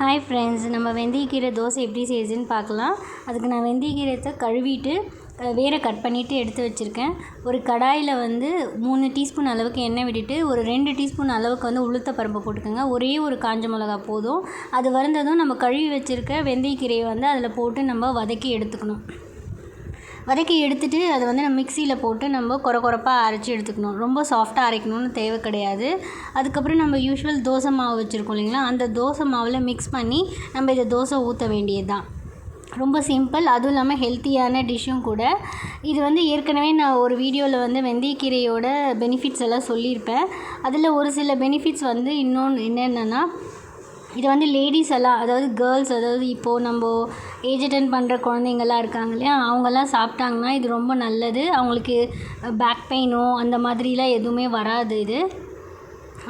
Hi friends நம்ம வெந்தயக்கீரை தோசை எப்படி செய்யுதுன்னு பார்க்கலாம். அதுக்கு நான் வெந்தயக்கீரத்தை கழுவிட்டு வேற வேரை கட் பண்ணிவிட்டு எடுத்து வச்சுருக்கேன். ஒரு கடாயில் வந்து மூணு டீஸ்பூன் அளவுக்கு எண்ணெய் விட்டுட்டு ஒரு ரெண்டு டீஸ்பூன் அளவுக்கு வந்து உளுத்த பருப்பு போட்டுக்கோங்க. ஒரே ஒரு காஞ்ச மிளகா போதும். அது வந்ததும் நம்ம கழுவி வச்சுருக்க வெந்தயக்கீரையை வந்து அதில் போட்டு நம்ம வதக்கி எடுத்துக்கணும். வதக்கி எடுத்துட்டு அதை வந்து நம்ம மிக்சியில் போட்டு நம்ம குறை குறைப்பாக அரைச்சி எடுத்துக்கணும். ரொம்ப சாஃப்டாக அரைக்கணும்னு தேவை கிடையாது. அதுக்கப்புறம் நம்ம யூஷுவல் தோசை மாவு வச்சுருக்கோம் இல்லைங்களா? அந்த தோசை மாவில் மிக்ஸ் பண்ணி நம்ம இதை தோசை ஊற்ற வேண்டியது தான் ரொம்ப சிம்பிள் அதுவும் இல்லாமல் ஹெல்த்தியான டிஷ்ஷும் கூட. இது வந்து ஏற்கனவே நான் ஒரு வீடியோவில் வந்து வெந்தயக்கீரையோட பெனிஃபிட்ஸ் எல்லாம் சொல்லியிருப்பேன். அதில் ஒரு சில பெனிஃபிட்ஸ் வந்து இன்னொன்று என்னென்னா இது வந்து லேடிஸ் எல்லாம் அதாவது கேர்ள்ஸ் அதாவது இப்போது நம்ம ஏஜ் அட்டன் பண்ணுற குழந்தைங்கள்லாம் இருக்காங்க இல்லையா? அவங்கெல்லாம் சாப்பிட்டாங்கன்னா இது ரொம்ப நல்லது. அவங்களுக்கு பேக் பெயினோ அந்த மாதிரிலாம் எதுவுமே வராது இது.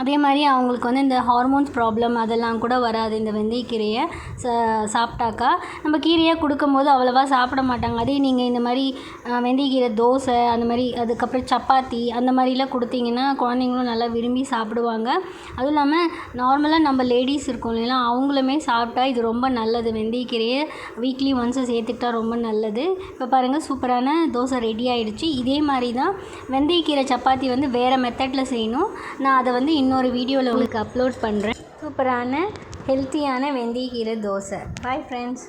அதே மாதிரி அவங்களுக்கு வந்து இந்த ஹார்மோன்ஸ் ப்ராப்ளம் அதெல்லாம் கூட வராது இந்த வெந்தயக்கீரையை ச சாப்பிட்டாக்கா. நம்ம கீரையாக கொடுக்கும்போது அவ்வளோவா சாப்பிட மாட்டாங்க. அதே நீங்கள் இந்த மாதிரி வெந்தயக்கீரை தோசை அந்த மாதிரி அதுக்கப்புறம் சப்பாத்தி அந்த மாதிரிலாம் கொடுத்தீங்கன்னா குழந்தைங்களும் நல்லா விரும்பி சாப்பிடுவாங்க. அதுவும் இல்லாமல் நார்மலாக நம்ம லேடிஸ் இருக்கோம் இல்லைங்களா அவங்களுமே சாப்பிட்டா இது ரொம்ப நல்லது. வெந்தயக்கீரையை வீக்லி ஒன்ஸை சேர்த்துக்கிட்டா ரொம்ப நல்லது. இப்போ பாருங்கள் சூப்பரான தோசை ரெடி ஆகிடுச்சு இதே மாதிரி தான் வெந்தயக்கீரை சப்பாத்தி வந்து வேறு மெத்தடில் செய்யணும். நான் அதை வந்து இன்னொரு வீடியோவில் உங்களுக்கு அப்லோட் பண்ணுறேன் சூப்பரான ஹெல்த்தியான வெந்தயக்கீரை தோசை. Bye friends